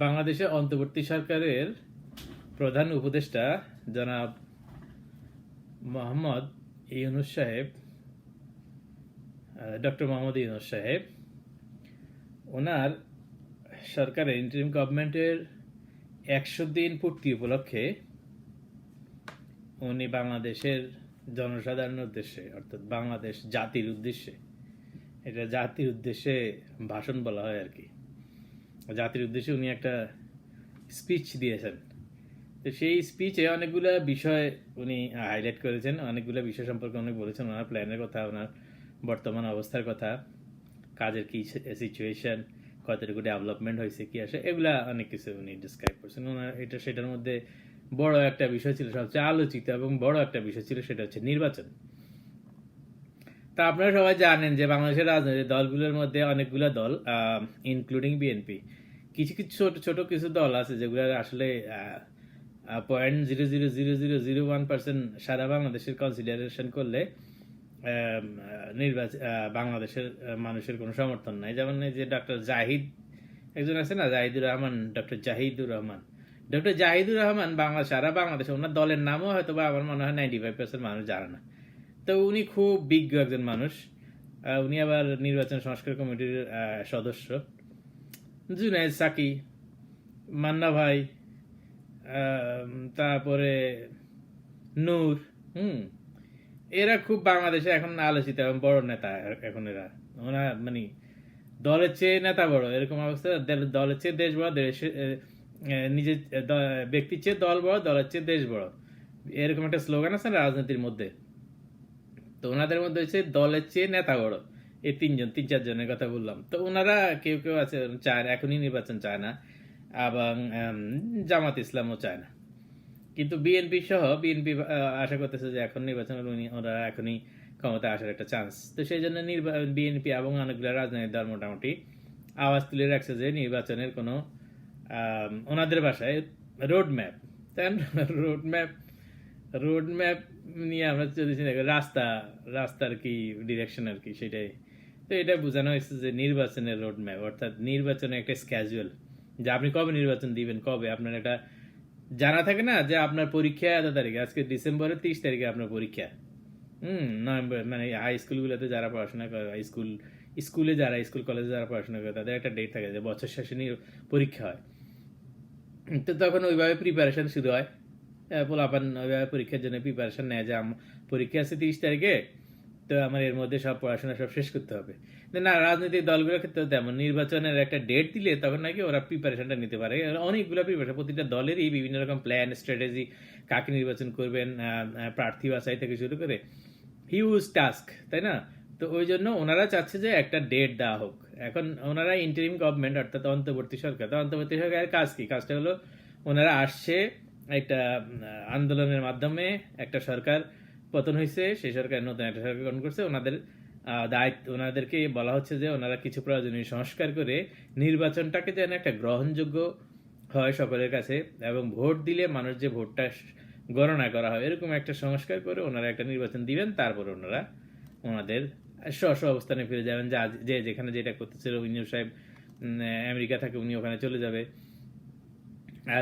বাংলাদেশের অন্তর্বর্তী সরকারের প্রধান উপদেষ্টা জনাব মোহাম্মদ ইউনুস সাহেব ডক্টর মোহাম্মদ ইউনুস সাহেব, ওনার সরকারের ইন্টারিম গভর্নমেন্টের একশো দিন পূর্তি উপলক্ষে উনি বাংলাদেশের জনসাধারণের উদ্দেশ্যে, অর্থাৎ বাংলাদেশ জাতির উদ্দেশ্যে, এটা জাতির উদ্দেশ্যে ভাষণ বলা হয় আর কি। জাতির উদ্দেশ্যে উনি একটা স্পিচ দিয়েছেন। তো সেই স্পিচে অনেকগুলো বিষয় উনি হাইলাইট করেছেন, অনেকগুলো বিষয় সম্পর্কে উনি বলেছেন, ওনার প্ল্যানের কথা, ওনার বর্তমান অবস্থার কথা, কাজের কি সিচুয়েশন কতটুকু ডেভেলপমেন্ট হয়েছে, কি আসে এগুলা অনেক কিছু উনি ডিসক্রাইব করছেন। ওনার এটা, সেটার মধ্যে বড় একটা বিষয় ছিল সবচেয়ে আলোচিত এবং বড় একটা বিষয় ছিল, সেটা হচ্ছে নির্বাচন। তা আপনারা সবাই জানেন যে বাংলাদেশের রাজনৈতিক দলগুলোর মধ্যে অনেকগুলো দল ইনক্লুডিং বিএনপি কিছু কিছু ছোট ছোট কিছু দল আছে যেগুলো আসলে point zero zero zero zero zero one percent সারা বাংলাদেশের কনসিডারেশন করলে নির্বাচন বাংলাদেশের মানুষের কোনো সমর্থন নাই। যেমন যে ডক্টর জাহিদ, একজন আছে না? জাহিদুর রহমান ডক্টর জাহিদুর রহমান। ডক্টর জাহিদুর রহমান বাংলা, সারা বাংলাদেশে ওনার দলের নামও হয়তো বা আমার মনে হয় নাইনটি ফাইভ পার্সেন্ট মানুষ জানে না। তো উনি খুব বিজ্ঞ একজন মানুষ। উনি আবার নির্বাচন সংস্কার কমিটির সদস্য। জুনায়দ সাকি মান্না ভাই তারপরে নূর হুম এরা খুব বাংলাদেশে এখন আলোচিত এবং বড় নেতা এখন এরা। ওরা মানে দলের চেয়ে নেতা বড় এরকম অবস্থা। দল- দলের চেয়ে দেশ বড় এ, নিজের ব্যক্তির চেয়ে দল বড় দলের চেয়ে দেশ বড়। এরকম একটা স্লোগান আছে রাজনীতির মধ্যে? তো ওনাদের মধ্যে হচ্ছে দলের চেয়ে নেতা বড়। এই তিনজন, তিন, চারজনের কথা বললাম। তো ওনারা কেউ কেউ আছে, চায় এখনই নির্বাচন চায় না, এবং জামাত ইসলামও চায় না। কিন্তু বিএনপি সহ, বিএনপি আশা করতেছে যে এখন নির্বাচন উনি, ওরা এখনই ক্ষমতা আসার একটা চান্স তো সেই জন্য বিএনপি এবং অনেকগুলো রাজনৈতিক দল মোটামুটি আওয়াজ তুলে রাখছে যে নির্বাচনের কোনো ওনাদের ভাষায় road map road map road map নিয়ে আমরা যদি রাস্তা, রাস্তার কি ডিরেকশন আর কি সেটাই। তো এটা বোঝানো হয়েছে যে নির্বাচনের রোড ম্যাপ অর্থাৎ নির্বাচনের একটা স্ক্যাজুয়াল যে আপনি কবে নির্বাচন দিবেন, কবে? আপনার একটা জানা থাকে না যে আপনার পরীক্ষা এত তারিখে? আজকে ডিসেম্বরের তিরিশ তারিখে আপনার পরীক্ষা। হুম, নভেম্বর মানে হাই স্কুলগুলোতে যারা পড়াশোনা করে হাই স্কুল স্কুলে যারা, স্কুল কলেজে যারা পড়াশোনা করে, তাদের একটা ডেট থাকে যে বছর শেষে পরীক্ষা হয়। তো তখন ওইভাবে প্রিপারেশন শুরু হয়। পোলাপান ওইভাবে পরীক্ষার জন্য প্রিপারেশন নেয় যে পরীক্ষা আছে তিরিশ তারিখে তো আমার এর মধ্যে সব পড়াশোনা সব শেষ করতে হবে না রাজনৈতিক দলগুলোর ক্ষেত্রে তেমন নির্বাচনের একটা ডেট দিলে তখন নাকি ওরা প্রিপারেশনটা নিতে পারে অনেকগুলো প্রিপারেশন প্রতিটা দলেরই বিভিন্ন রকম প্ল্যান স্ট্র্যাটেজি কাকে নির্বাচন করবেন প্রার্থী বাছাই থেকে শুরু করে হিউজ টাস্ক তাই না তো ওই জন্য ওনারা চাচ্ছে যে একটা ডেট দেওয়া হোক এখন ওনারা ইন্টারিম গভর্নমেন্ট অর্থাৎ অন্তর্বর্তী সরকার তো অন্তর্বর্তী সরকারের কাজ কি কাজটা হলো ওনারা আসছে একটা আন্দোলনের মাধ্যমে একটা সরকার পতন হয়েছে, সেই সরকার নতুন একটা সরকার গঠন করছে। ওনাদের দায়িত্ব, ওনাদেরকে বলা হচ্ছে যে ওনারা কিছু প্রয়োজনীয় সংস্কার করে নির্বাচনটাকে যেন একটা গ্রহণযোগ্য হয় সকলের কাছে এবং ভোট দিলে মানুষ যে ভোটটা গণনা করা হয়, এরকম একটা সংস্কার করে ওনারা একটা নির্বাচন দিবেন, তারপর ওনারা ওনাদের স্ব স্ব অবস্থানে ফিরে যাবেন। যা যেখানে যেটা করতেছিল ইউনিয়ন সাহেব আমেরিকা থাকে উনি ওখানে চলে যাবে।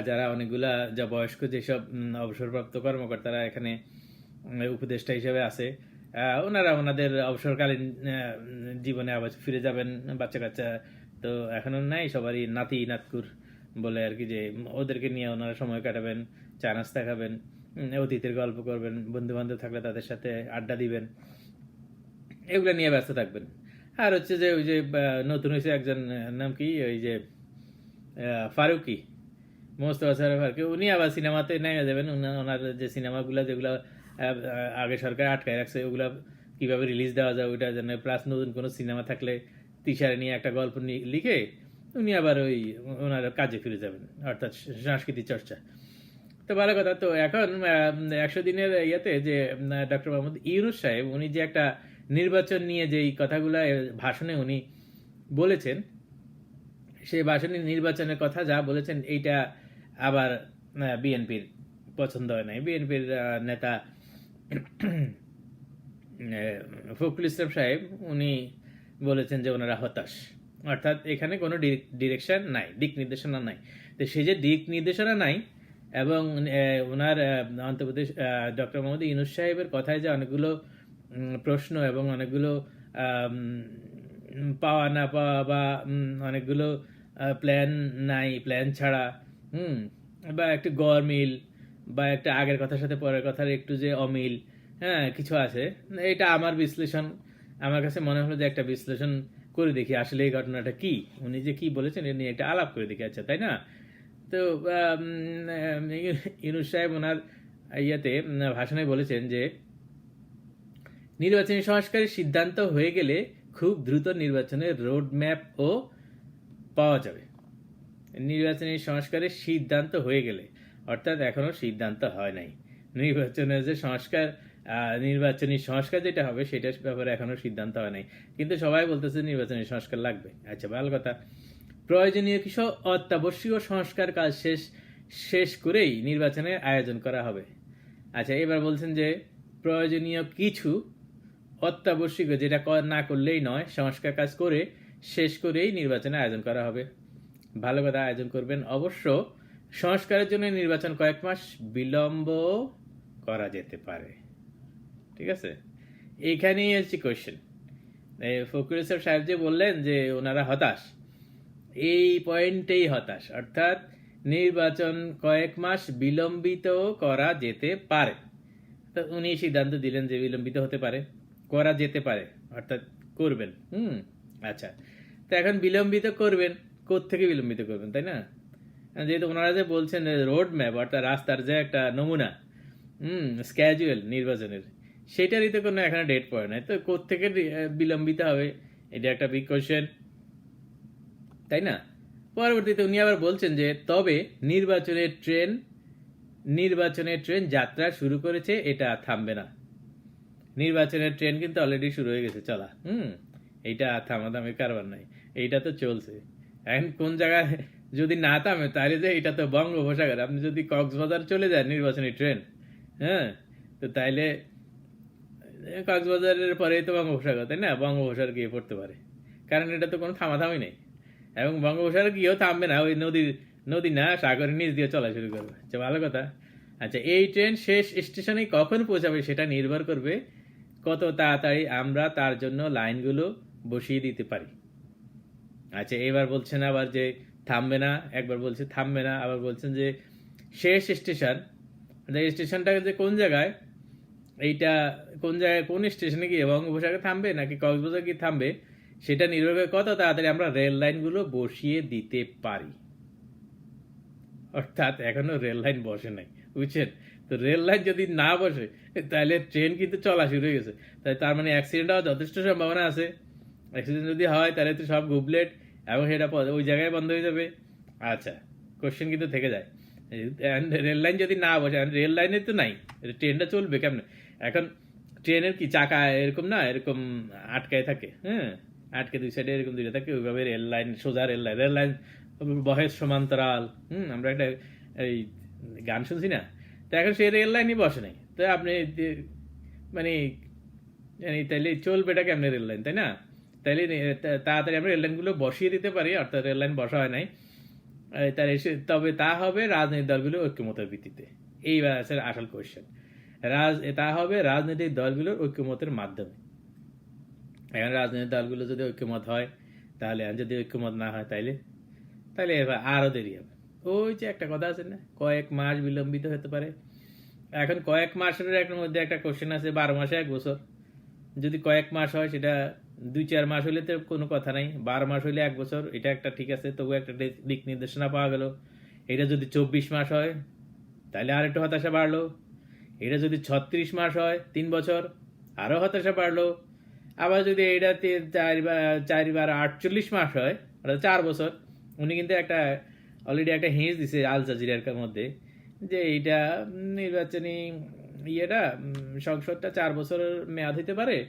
যারা অনেকগুলা যা বয়স্ক যেসব অবসরপ্রাপ্ত কর্মকর্তারা এখানে উপদেষ্টা হিসেবে আছে ওনারা ওনাদের অবসরকালীন জীবনে আবার ফিরে যাবেন, বাচ্চা কাচ্চা তো এখনও নাই, সবারই নাতি নাতকুর বলে আর কি যে, ওদেরকে নিয়ে ওনারা সময় কাটাবেন, চা নাস্তা খাবেন অতীতের গল্প করবেন বন্ধু বান্ধব থাকলে তাদের সাথে আড্ডা দিবেন, এগুলো নিয়ে ব্যস্ত থাকবেন। আর হচ্ছে যে ওই যে নতুন হয়েছে একজন নাম কি? ওই যে ফারুকি। মোস্তফা আর কি উনি আবার সিনেমাতে নেমে যাবেন ওনার যে সিনেমাগুলো যেগুলো আগে সরকার আটকায় রাখছে, ওগুলো কীভাবে রিলিজ দেওয়া যায় ওইটা জন্য প্লাস নতুন কোনো সিনেমা থাকলে তিসারে নিয়ে একটা গল্প লিখে উনি আবার ওই ওনার কাজে ফিরে যাবেন, অর্থাৎ সাংস্কৃতিক চর্চা। তো ভালো কথা, তো এখন একশো দিনের ইয়েতে যে ডক্টর মোহাম্মদ ইউনুস সাহেব, উনি যে একটা নির্বাচন নিয়ে যে এই কথাগুলো ভাষণে উনি বলেছেন সেই ভাষণে নির্বাচনের কথা যা বলেছেন, এইটা আবার বিএনপির পছন্দ হয় নাই। বিএনপির নেতা ফখরুল ইসলাম সাহেব, উনি বলেছেন যে ওনারা হতাশ। অর্থাৎ এখানে কোনো ডিরেকশন নাই, দিক নির্দেশনা নাই। তো সে যে দিক নির্দেশনা নাই এবং ওনার অন্ধ্রপ্রদেশ ডক্টর মোহাম্মদ ইউনুস সাহেবের কথায় যে অনেকগুলো প্রশ্ন এবং অনেকগুলো পাওয়া না পাওয়া বা অনেকগুলো প্ল্যান নাই প্ল্যান ছাড়া হুম। বা একটু গরমিল বা একটা আগের কথার সাথে পরের কথার একটু যে অমিল হ্যাঁ কিছু আছে। এটা আমার বিশ্লেষণ, আমার কাছে মনে হলো যে একটা বিশ্লেষণ করে দেখি আসলে এই ঘটনাটা কি। উনি যে কি বলেছেন এ নিয়ে একটা আলাপ করে দেখি আচ্ছা তাই না? তো ইউনুস সাহেব ওনার ইয়েতে ভাষণে বলেছেন যে, নির্বাচনী সংস্কারের সিদ্ধান্ত হয়ে গেলে খুব দ্রুত নির্বাচনের রোড ম্যাপও পাওয়া যাবে। নির্বাচনী সংস্কারের সিদ্ধান্ত হয়ে গেলে, অর্থাৎ এখনও সিদ্ধান্ত হয় নাই। নির্বাচনের যে সংস্কার নির্বাচনী সংস্কার যেটা হবে, সেটার ব্যাপারে এখনও সিদ্ধান্ত হয় নাই। কিন্তু সবাই বলতেছে নির্বাচনী সংস্কার লাগবে। আচ্ছা ভালো কথা। প্রয়োজনীয় কিছু অত্যাবশ্যকীয় সংস্কার কাজ শেষ শেষ করেই নির্বাচনের আয়োজন করা হবে। আচ্ছা এবার বলছেন যে প্রয়োজনীয় কিছু অত্যাবশ্যকীয়, যেটা না করলেই নয়, সংস্কার কাজ করে, শেষ করেই নির্বাচনের আয়োজন করা হবে। ভালো কথা আয়োজন করবেন। অবশ্য সংস্কারের জন্য নির্বাচন কয়েক মাস বিলম্ব করা যেতে পারে। ঠিক আছে? এইখানেই হচ্ছে কোয়েশ্চেন ফকরুল ইসলাম সাহেব যে বললেন যে ওনারা হতাশ, এই পয়েন্টেই হতাশ। অর্থাৎ নির্বাচন কয়েক মাস বিলম্বিত করা যেতে পারে। তো উনি সিদ্ধান্ত দিলেন যে বিলম্বিত হতে পারে, করা যেতে পারে, অর্থাৎ করবেন। হুম আচ্ছা। তো এখন বিলম্বিত করবেন। থেকে বিলম্বিত করবেন, তাই না? যেহেতু ওনারা যে বলছেন রোড ম্যাপ অর্থাৎ রাস্তার যে একটা নমুনা, হুম স্ক্যাজুয়াল নির্বাচনের সেটারই তো কোনো এখানে ডেট পড়ে নাই। তো কোত্থেকে বিলম্বিত হবে, এটা একটা বিগ কোয়েশ্চেন তাই না? পরবর্তীতে উনি আবার বলছেন যে, তবে নির্বাচনের ট্রেন নির্বাচনের ট্রেন যাত্রা শুরু করেছে, এটা থামবে না। নির্বাচনের ট্রেন কিন্তু অলরেডি শুরু হয়ে গেছে, চলা, হুম, এইটা আর থামাথামি কারবার নাই, এইটা তো চলছে। এখন কোন জায়গায় যদি না থামে, তাহলে যে এটা তো বঙ্গোপসাগর। আপনি যদি কক্সবাজার চলে যান নির্বাচনী ট্রেন হ্যাঁ? তো তাইলে কক্সবাজারের পরেই তো বঙ্গোপসাগর, তাই না? বঙ্গোপসাগর গিয়ে পড়তে পারে। কারণ এটা তো কোনো থামাথামি নেই। এবং বঙ্গোপসাগর গিয়েও থামবে না, ওই নদীর, নদী না, সাগরের নিচ দিয়ে চলা শুরু করবে। আচ্ছা ভালো কথা। আচ্ছা এই ট্রেন শেষ স্টেশনে কখন পৌঁছাবে সেটা নির্ভর করবে কত তাড়াতাড়ি আমরা তার জন্য লাইনগুলো বসিয়ে দিতে পারি। আচ্ছা এবার বলছেন আবার যে থামবে না, একবার বলছে থামবে না, আবার বলছেন যে শেষ স্টেশন। স্টেশনটা যে কোন জায়গায়? এইটা কোন জায়গায়, কোন স্টেশনে গিয়ে বঙ্গোপসাগরে থামবে নাকি কক্সবাজার গিয়ে থামবে? সেটা নির্ভর করে কত? তাড়াতাড়ি আমরা রেল লাইনগুলো বসিয়ে দিতে পারি। অর্থাৎ এখনও রেল লাইন বসে নাই, বুঝছেন? তো রেল লাইন যদি না বসে, তাহলে ট্রেন কিন্তু চলা শুরু হয়ে গেছে। তাই তার মানে অ্যাক্সিডেন্ট হওয়ার যথেষ্ট সম্ভাবনা আছে। অ্যাক্সিডেন্ট যদি হয়, তাহলে তো সব গুবলেট এবং সেটা ওই জায়গায় বন্ধ হয়ে যাবে। আচ্ছা কোশ্চেন কিন্তু থেকে যায়। রেল লাইন যদি না বসে রেল লাইনে তো নাই ট্রেনটা চলবে কেমন? এখন ট্রেনের কি চাকা এরকম না, এরকম আটকায় থাকে হ্যাঁ? আটকে দুই সাইডে এরকম দুইটা থাকে, ওইভাবে রেল লাইন সোজা রেল লাইন রেল লাইন বহের সমান্তরাল, হুম? আমরা একটা এই গান শুনছি না? তো এখন সেই রেল লাইনই বসে নাই। তো আপনি মানে তাইলে চলবেটা কেমনে রেল লাইন তাই না? তাইলে তাড়াতাড়ি আমরা রেল লাইনগুলো বসিয়ে দিতে পারি, অর্থাৎ রেল লাইন বসা হয় নাই। এই তাহলে সে- তবে তা হবে রাজনৈতিক দলগুলো ঐক্যমতের ভিত্তিতে। এইবার আছে আসল কোয়েশ্চেন রাজ, তা হবে রাজনৈতিক দলগুলোর ঐক্যমতের মাধ্যমে। এখন রাজনৈতিক দলগুলো যদি ঐক্যমত হয়, তাহলে যদি ঐক্যমত না হয়, তাইলে তাহলে এবার আরও দেরি হবে। ওই যে একটা কথা আছে না, কয়েক মাস বিলম্বিত হতে পারে। এখন কয়েক মাসের মধ্যে একটা কোশ্চেন আছে, বারো মাসে এক বছর। যদি কয়েক মাস হয়, সেটা দুই চার মাস হলে তো কোনো কথা নাই। বারো মাস হলে এক বছর, এটা একটা ঠিক আছে তবু একটা দিক নির্দেশনা পাওয়া গেল। এটা যদি চব্বিশ মাস হয় তাহলে আর একটু হতাশা বাড়লো। এটা যদি ছত্রিশ মাস হয়, তিন বছর আরও হতাশা বাড়লো। আবার যদি এটা তে- চারিবার চারিবার আটচল্লিশ মাস হয়, অর্থাৎ চার বছর, উনি কিন্তু একটা অলরেডি একটা হেঁস দিছে আল জাজিরার মধ্যে, যে এইটা নির্বাচনী ইয়েটা সংসদটা চার বছরের মেয়াদ হইতে পারে।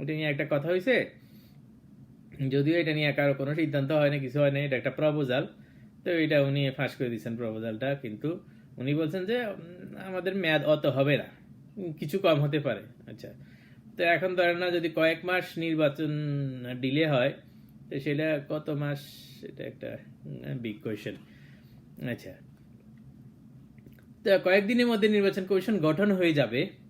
ওটা নিয়ে একটা কথা হয়েছে যদিও এটা নিয়ে কারও কোনো সিদ্ধান্ত হয় না কিছু হয় না এটা একটা প্রপোজাল তো এটা উনি ফাঁস করে দিচ্ছেন প্রপোজালটা কিন্তু উনি বলছেন যে আমাদের মেয়াদ অত হবে না। কিছু কম হতে পারে। আচ্ছা। তো এখন ধরেন না, যদি কয়েক মাস নির্বাচন ডিলে হয়, তো সেটা কত মাস? এটা একটা বিগ কোয়েশ্চেন আচ্ছা। তো কয়েকদিনের মধ্যে নির্বাচন কমিশন গঠন হয়ে যাবে।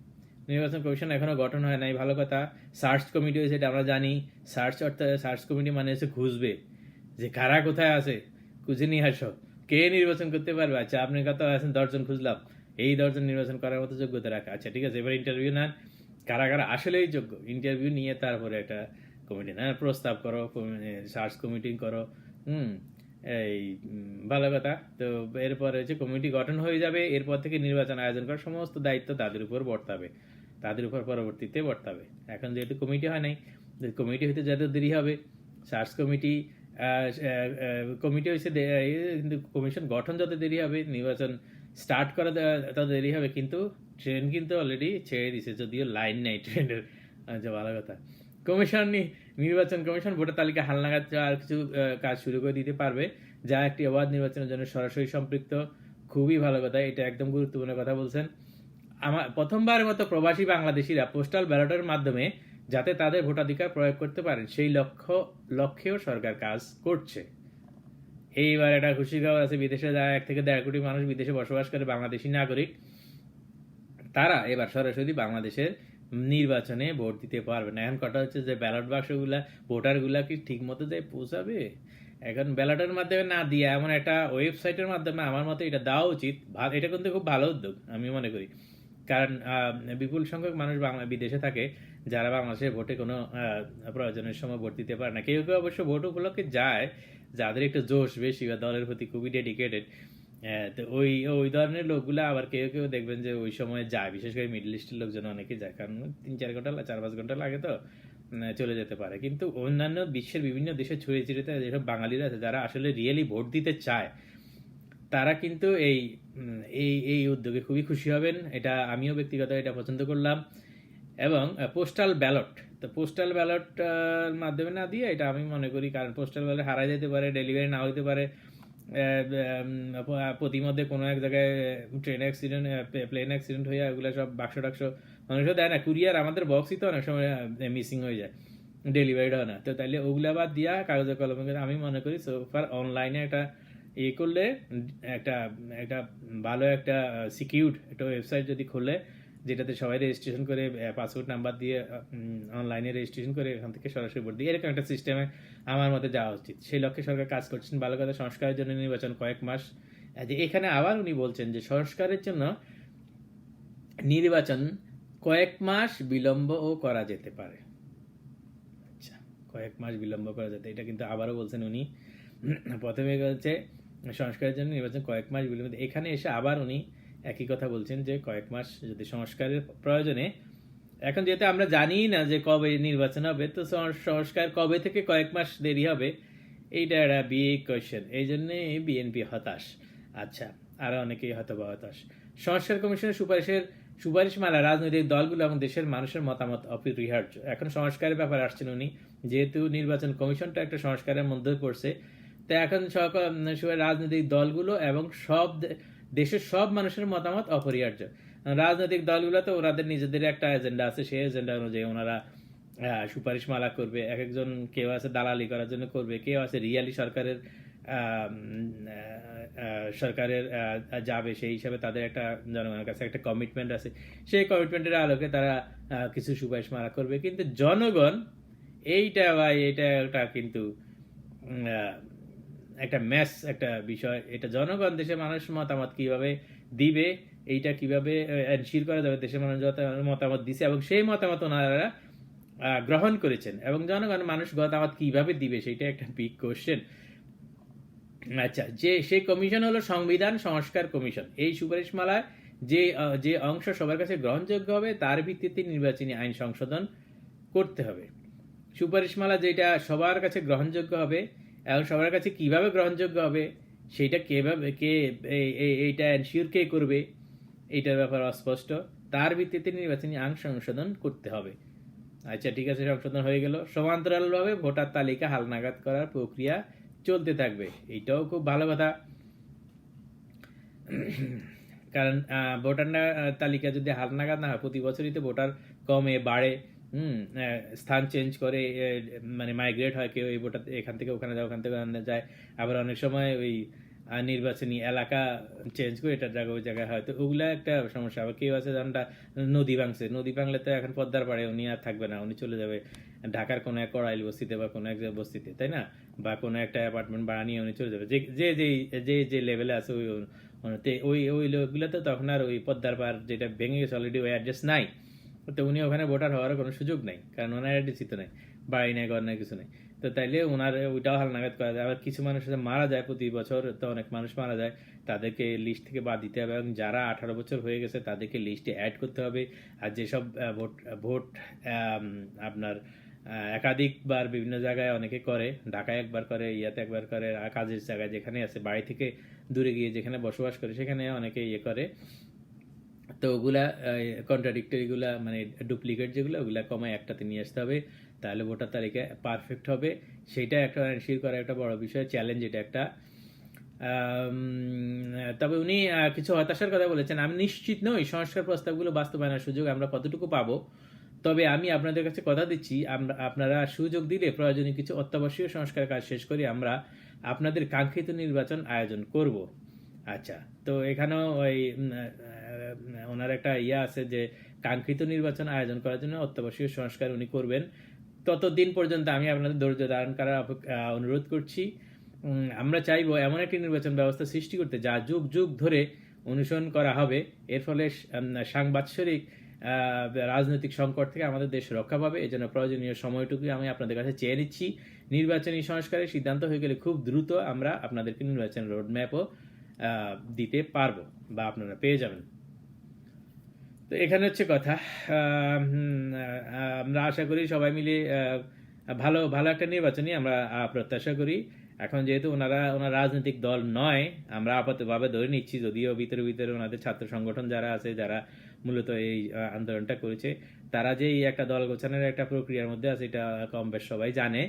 নির্বাচন কমিশন এখনও গঠন হয় নাই। ভালো কথা, সার্চ কমিটি হয়েছে এটা আমরা জানি। সার্চ অর্থাৎ, সার্চ কমিটি মানে হচ্ছে খুঁজবে যে কারা কোথায় আছে, খুঁজে নিয়ে আসো। কে নির্বাচন করতে পারবে? আচ্ছা আপনি কত আছেন? দশজন খুঁজলাম। এই দশজন নির্বাচন করার মতো যোগ্যতা রাখা। আচ্ছা ঠিক আছে, এবার ইন্টারভিউ নেন। কারা কারা আসলেই যোগ্য? ইন্টারভিউ নিয়ে তারপরে একটা কমিটি না প্রস্তাব করো সার্চ কমিটি করো। হুম, এই ভালো কথা। তো এরপরে হচ্ছে কমিটি গঠন হয়ে যাবে। এরপর থেকে নির্বাচন আয়োজন করার সমস্ত দায়িত্ব তাদের উপর বর্তাবে। তাদের উপর পরবর্তীতে বর্তাবে। এখন যেহেতু কমিটি হয় নাই কমিটি হইতে যত দেরি হবে, সার্চ কমিটি কমিটি হয়েছে কিন্তু কমিশন গঠন যত দেরি হবে, নির্বাচন স্টার্ট করা তত দেরি হবে, কিন্তু ট্রেন কিন্তু অলরেডি ছেড়ে দিছে, যদিও লাইন নাই ট্রেনের আচ্ছা ভালো কথা। কমিশন নির্বাচন কমিশন ভোটার তালিকা হালনাগাদ আর কিছু কাজ শুরু করে দিতে পারবে, যা একটি অবাধ নির্বাচনের জন্য সরাসরি সম্পৃক্ত। খুবই ভালো কথা, এটা একদম গুরুত্বপূর্ণ কথা বলছেন। আমার প্রথমবারের মতো প্রবাসী বাংলাদেশিরা পোস্টাল ব্যালটের মাধ্যমে যাতে তাদের ভোটাধিকার প্রয়োগ করতে পারেন, সেই লক্ষ্য, লক্ষ্যেও সরকার কাজ করছে। এইবার একটা খুশি খবর আছে, বিদেশে যারা এক থেকে দেড় কোটি মানুষ বিদেশে বসবাস করে, বাংলাদেশি নাগরিক, তারা এবার সরাসরি বাংলাদেশের নির্বাচনে ভোট দিতে পারবে না। এখন কথা হচ্ছে যে ব্যালট বাক্সগুলা ভোটারগুলা কি ঠিক মতো যায় পৌঁছাবে? এখন ব্যালটের মাধ্যমে না দিয়ে এমন একটা ওয়েবসাইটের মাধ্যমে আমার মতে এটা দেওয়া উচিত। এটা কিন্তু খুব ভালো উদ্যোগ, আমি মনে করি। কারণ বিপুল সংখ্যক মানুষ বাংলা, বিদেশে থাকে, যারা বাংলাদেশে ভোটে কোনো প্রয়োজনের সময় ভোট দিতে পারে না। কেউ কেউ অবশ্য ভোট উপলক্ষে যায়, যাদের একটু জোশ বেশি বা দলের প্রতি খুবই ডেডিকেটেড তো ওই ওই ধরনের লোকগুলো আবার কেউ কেউ দেখবেন যে ওই সময় যায়। বিশেষ করে মিডল ইস্টের লোকজন অনেকে যায়, কারণ তিন চার ঘণ্টা চার পাঁচ ঘণ্টা লাগে তো চলে যেতে পারে। কিন্তু অন্যান্য বিশ্বের বিভিন্ন দেশে ছড়িয়ে ছিটিয়ে যেসব বাঙালিরা আছে, যারা আসলে রিয়েলি ভোট দিতে চায়। তারা কিন্তু এই এই এই উদ্যোগে খুবই খুশি হবেন। এটা আমিও ব্যক্তিগত এটা পছন্দ করলাম। এবং পোস্টাল ব্যালট তো পোস্টাল ব্যালট মাধ্যমে না দিয়ে এটা আমি মনে করি, কারণ পোস্টাল ব্যালট হারা যেতে পারে ডেলিভারি না হতে পারে। প্রতিমধ্যে কোনো এক জায়গায় ট্রেন অ্যাক্সিডেন্ট প্লেন অ্যাক্সিডেন্ট হয়ে এগুলো সব বাক্স টাক্স মানুষও দেয় না। কুরিয়ার আমাদের বক্সই তো অনেক সময় মিসিং হয়ে যায়। ডেলিভারিড হয় না। তো তাইলে ওগুলা বাদ দিয়া কাগজে কলমে আমি মনে করি সোফার অনলাইনে একটা ইয়ে করলে, একটা একটা ভালো একটা সিকিউর একটা ওয়েবসাইট যদি খুললে যেটাতে সবাই রেজিস্ট্রেশন করে পাসপোর্ট নাম্বার দিয়ে অনলাইনে রেজিস্ট্রেশন করে এখান থেকে সরাসরি ভোট দিয়ে এরকম একটা সিস্টেমে আমার মতে যাওয়া উচিত। সেই লক্ষ্যে সরকার কাজ করছেন। ভালো কথা, সংস্কারের জন্য নির্বাচন কয়েক মাস। যে এখানে আবার উনি বলছেন যে সংস্কারের জন্য নির্বাচন কয়েক মাস বিলম্বও করা যেতে পারে। আচ্ছা কয়েক মাস বিলম্ব করা যেতে, এটা কিন্তু আবারও বলছেন উনি। প্রথমে হচ্ছে সংস্কারের জন্য নির্বাচন কয়েক মাস বিলম্ব এখানে এসে আবার উনি একই কথা বলছেন যে কয়েক মাস যদি সংস্কারের প্রয়োজনে। এখন যেহেতু আমরা জানি না যে কবে নির্বাচন হবে, তো সংস্কার কবে থেকে কয়েক মাস দেরি হবে, এইটা একটা বিগ কোয়েশ্চেন এই জন্যে বিএনপি হতাশ। আচ্ছা আরও অনেকেই হয়তো বা হতাশ। সংস্কার কমিশনের সুপারিশের সুপারিশ মালা রাজনৈতিক দলগুলো এবং দেশের মানুষের মতামত অপরিহার্য। এখন সংস্কারের ব্যাপারে আসছেন উনি। যেহেতু নির্বাচন কমিশনটা একটা সংস্কারের মধ্যে পড়ছে তো এখন সকল রাজনৈতিক দলগুলো এবং সব দেশের সব মানুষের মতামত অপরিহার্য। রাজনৈতিক দলগুলো তো ওনাদের নিজেদের একটা এজেন্ডা আছে, সেই এজেন্ডা অনুযায়ী ওনারা সুপারিশ মালা করবে, এক একজন কেউ আছে দালালি করার জন্য করবে, কেউ আছে রিয়ালি সরকারের সরকারের যাবে, সেই হিসাবে তাদের একটা জনগণের কাছে একটা কমিটমেন্ট আছে। সেই কমিটমেন্টের আলোকে তারা কিছু সুপারিশ মালা করবে। কিন্তু জনগণ, এইটা বা একটা কিন্তু একটা ম্যাস, একটা বিষয়। এটা জনগণ, দেশের মানুষ মতামত কীভাবে দিবে, এইটা কীভাবে এনশিওর করা যাবে, দেশের মানুষ মতামত দিছে এবং সেই মতামত ওনারা গ্রহণ করেছেন। এবং জনগণ, মানুষ মতামত কীভাবে দিবে সেটা একটা বিগ কোশ্চেন আচ্ছা যে, সেই কমিশন হলো সংবিধান সংস্কার কমিশন এই সুপারিশমালায় যে যে অংশ সবার কাছে গ্রহণযোগ্য হবে, তার ভিত্তিতে নির্বাচনী আইন সংশোধন করতে হবে। সুপারিশমালা যেটা সবার কাছে গ্রহণযোগ্য হবে এবং সবার কাছে কীভাবে গ্রহণযোগ্য হবে, সেটা কেভাবে কে এই- এই- এইটা এনশিওর কে করবে, এইটার ব্যাপার অস্পষ্ট। তার ভিত্তিতে নির্বাচনী আইন সংশোধন করতে হবে। আচ্ছা ঠিক আছে, সংশোধন হয়ে গেল। সমান্তরালভাবে ভোটার তালিকা হালনাগাদ করার প্রক্রিয়া চলতে থাকবে। এইটাও খুব ভালো কথা। কারণ ভোটার তালিকা যদি হালনাগাদ না হয়, প্রতি বছরই তো ভোটার কমে, বাড়ে। হুম স্থান চেঞ্জ করে মানে মাইগ্রেট হয় কেউ এই ভোটার এখান থেকে ওখানে যায়, ওখান থেকে ওখানে যায়। আবার অনেক সময় ওই নির্বাচনী এলাকা চেঞ্জ করে এটার জায়গায় ওই জায়গায় হয় তো ওগুলা একটা সমস্যা। আবার কেউ আছে যেমনটা নদী ভাঙছে, নদী ভাঙলে তো এখন পদ্মার পাড়ে উনি আর থাকবে না, উনি চলে যাবে ঢাকার কোনো এক কড়াইল বস্তিতে বা কোনো এক বস্তিতে, তাই না? বা কোনো একটা অ্যাপার্টমেন্ট ভাড়া নিয়ে উনি চলে যাবে। যে যে যে যে লেভেলে আছে ওই, ওই- ওই লোকগুলোতে তখন আর ওই পদ্মার পার যেটা ভেঙে গেছে অলরেডি ওই অ্যাড্রেস নাই। তো উনি ওখানে ভোটার হওয়ার কোনো সুযোগ নাই, কারণ ওনার অ্যাড্রেসই তো নাই, বাড়ি নাই, ঘর নাই, কিছু নাই। তো তাইলে ওনার ওইটাও হালনাগাদ করা যায়। আবার কিছু মানুষ মারা যায় প্রতি বছর, তো অনেক মানুষ মারা যায়। তাদেরকে লিস্ট থেকে বাদ দিতে হবে এবং যারা আঠারো বছর হয়ে গেছে তাদেরকে লিস্টে অ্যাড করতে হবে। আর যেসব ভোট ভোট আপনার একাধিকবার বিভিন্ন জায়গায় অনেকে করে, ঢাকায় একবার করে, ইয়াতে একবার করে কাজের জায়গায় যেখানে আছে, বাড়ি থেকে দূরে গিয়ে যেখানে বসবাস করে সেখানে অনেকে ইয়ে করে। তো ওগুলা কন্ট্রাডিক্টরিগুলা মানে ডুপ্লিকেট যেগুলো, ওগুলা কমায় একটাতে নিয়ে আসতে হবে। তাহলে ভোটার তালিকা পারফেক্ট হবে। সেটা একটা এনশিওর করা একটা বড় বিষয় চ্যালেঞ্জ এটা একটা। তবে উনি কিছু হতাশার কথা বলেছেন। আমি নিশ্চিত নই, সংস্কার প্রস্তাবগুলো বাস্তবায়নের সুযোগ আমরা কতটুকু পাবো। তবে আমি আপনাদের কাছে কথা দিচ্ছি আপনারা সুযোগ দিলে প্রয়োজনীয় কিছু অত্যাবশ্যকীয় সংস্কার কাজ শেষ করে আমরা আপনাদের কাঙ্ক্ষিত নির্বাচন আয়োজন করব। আচ্ছা তো এখানেও ওই ওনার একটা ইয়ে আছে যে, কাঙ্ক্ষিত নির্বাচন আয়োজন করার জন্য অত্যাবশ্যকীয় সংস্কার উনি করবেন। ততদিন পর্যন্ত আমি আপনাদের ধৈর্য ধারণ করার অনুরোধ করছি। আমরা চাইব এমন একটি নির্বাচন ব্যবস্থা সৃষ্টি করতে যা যুগ যুগ ধরে অনুসরণ করা হবে। এর ফলে সাংবাৎসরিক রাজনৈতিক সংকট থেকে আমাদের দেশ রক্ষা পাবে। এই জন্য প্রয়োজনীয় সময়টুকু আমি আপনাদের কাছে চেয়ে নিচ্ছি। নির্বাচনী সংস্কারের সিদ্ধান্ত হয়ে গেলে খুব দ্রুত আমরা আপনাদেরকে নির্বাচন রোডম্যাপও দিতে পারব বা আপনারা পেয়ে যাবেন। তো এখানে হচ্ছে কথা। আমরা আশা করি সবাই মিলে ভালো ভালো একটা নির্বাচনই আমরা প্রত্যাশা করি। এখন যেহেতু ওনারা, ওনার রাজনৈতিক দল নয়, আমরা আপাতভাবে ধরে নিচ্ছি, যদিও ভিতরে ভিতরে ওনাদের ছাত্র সংগঠন যারা আছে, যারা মূলত এই আন্দোলনটা করেছে, তারা যে একটা দল গোছানোর একটা প্রক্রিয়ার মধ্যে আছে, এটা কম বেশ সবাই জানে।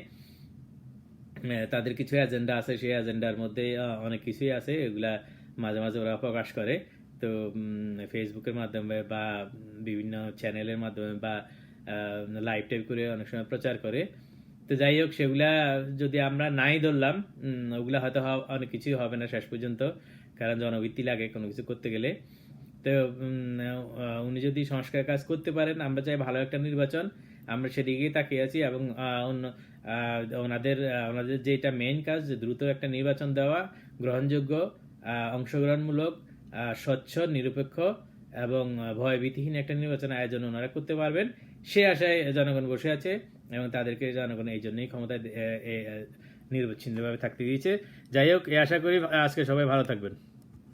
তাদের কিছু এজেন্ডা আছে, সেই এজেন্ডার মধ্যে অনেক কিছুই আছে, এগুলা মাঝে মাঝে ওরা প্রকাশ করে। তো ফেসবুকের মাধ্যমে বা বিভিন্ন চ্যানেলের মাধ্যমে বা লাইভ টাইপ করে অনেক সময় প্রচার করে। তো যাই হোক, সেগুলা যদি আমরা নাই ধরলাম ওগুলা হয়তো অনেক কিছুই হবে না শেষ পর্যন্ত, কারণ জনভিত্তি লাগে কোনো কিছু করতে গেলে। তো উনি যদি সংস্কার কাজ করতে পারেন, আমরা চাই ভালো একটা নির্বাচন। আমরা সেদিকেই তাকিয়ে আছি এবং অন্য ওনাদের ওনাদের যেটা মেইন কাজ দ্রুত একটা নির্বাচন দেওয়া, গ্রহণযোগ্য অংশগ্রহণমূলক স্বচ্ছ, নিরপেক্ষ এবং ভয়ভীতিহীন একটা নির্বাচন আয়োজন ওনারা করতে পারবেন। সে আশায় জনগণ বসে আছে এবং তাদেরকে জনগণ এই জন্যই ক্ষমতায় নির্বিচ্ছিন্নভাবে থাকতে দিয়েছে। যাই হোক, এ আশা করি আজকে সবাই ভালো থাকবেন।